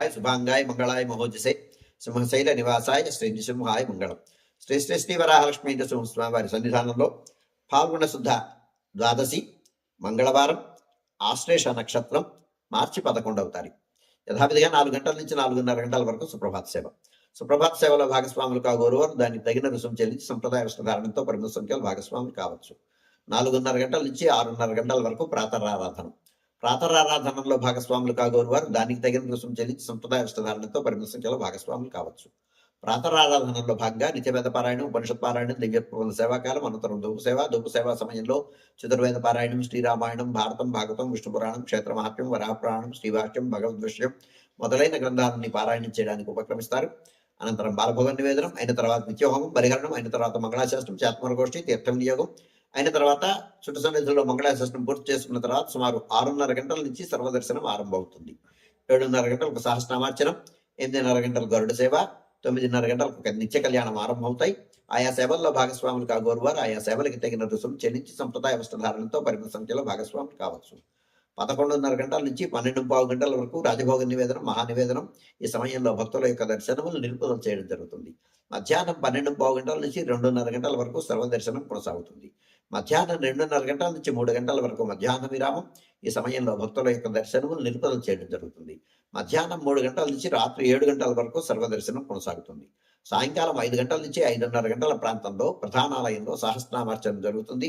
Hi శుభాంగాయ మంగళాయ మహోజసే సింహశైల నివాసాయ Shri నృసింహాయ మంగళం శ్రీ శ్రీ శ్రీ వరాహలక్ష్మీ నృసింహస్వామి వారి సన్నిధానంలో పాల్గొన శుద్ధ ద్వాదశి మంగళవారం ఆశ్లేష నక్షత్రం మార్చి పదకొండవ తారీఖు యథావిధిగా నాలుగు గంటల నుంచి నాలుగున్నర గంటల వరకు సుప్రభాత సేవ సుప్రభాత సేవలో భాగస్వాములు కాగోరువారు దానికి తగిన రుసుము చెల్లించి సంప్రదాయ వస్త్రధారణతో పరిమిత సంఖ్యలో భాగస్వాములు కావచ్చు నాలుగున్నర గంటల నుంచి ఆరున్నర గంటల వరకు ప్రాతరారాధనం ప్రాతరారాధనలో భాగస్వాములు కాగోరు వారు దానికి తగిన రుసుము చెల్లించి సంప్రదాయ వస్త్రధారణతో పరిమిత సంఖ్యలో భాగస్వాములు కావచ్చు. ప్రాతరారాధనలో భాగంగా నిత్యవేద పారాయణం ఉపనిషత్ పారాయణం దివ్య సేవాకాలం అనంతరం ధూప సేవ. ధూప సేవా సమయంలో చతుర్వేద పారాయణం శ్రీరామాయణం భారతం భాగవతం విష్ణు పురాణం క్షేత్ర మహాత్మ్యం వరాపురాణం శ్రీభాష్యం భగవద్విషయం మొదలైన గ్రంథాలని పారాయణం చేయడానికి ఉపక్రమిస్తారు. అనంతరం బాలభోగ నివేదనం అయిన తర్వాత నిత్యహోమం పరిహరణం అయిన తర్వాత మంగళాశాస్త్రం చాత్మరగోష్ఠి తీర్థం వినియోగం అయిన తర్వాత చుట్టు సన్నిధిలో మంగళాశాసనం పూర్తి చేసుకున్న తర్వాత సుమారు ఆరున్నర గంటల నుంచి సర్వదర్శనం ఆరంభమవుతుంది. ఏడున్నర గంటలకు సహస్రనామార్చనం ఎనిమిదిన్నర గంటల గరుడ సేవ తొమ్మిదిన్నర గంటలకు నిత్య కళ్యాణం ఆరంభమవుతాయి. ఆయా సేవల్లో భాగస్వాములు కాగోరువారు. ఆయా సేవలకు తగిన రుసుము చెల్లించి సంప్రదాయ వస్త్రధారణతో పరిమిత సంఖ్యలో భాగస్వాములు కావచ్చు. పదకొండున్నర గంటల నుంచి పన్నెండు పావు గంటల వరకు రాజభోగ నివేదనం మహానివేదనం ఈ సమయంలో భక్తుల యొక్క దర్శనములు నిలుపుదల చేయడం జరుగుతుంది. మధ్యాహ్నం పన్నెండు పావు గంటల నుంచి రెండున్నర గంటల వరకు సర్వదర్శనం కొనసాగుతుంది. మధ్యాహ్నం రెండున్నర గంటల నుంచి మూడు గంటల వరకు మధ్యాహ్న విరామం ఈ సమయంలో భక్తుల యొక్క దర్శనములు నిలుపుదల చేయడం జరుగుతుంది. మధ్యాహ్నం మూడు గంటల నుంచి రాత్రి ఏడు గంటల వరకు సర్వదర్శనం కొనసాగుతుంది. సాయంకాలం ఐదు గంటల నుంచి ఐదున్నర గంటల ప్రాంతంలో ప్రధానాలయంలో సహస్రామార్చన జరుగుతుంది.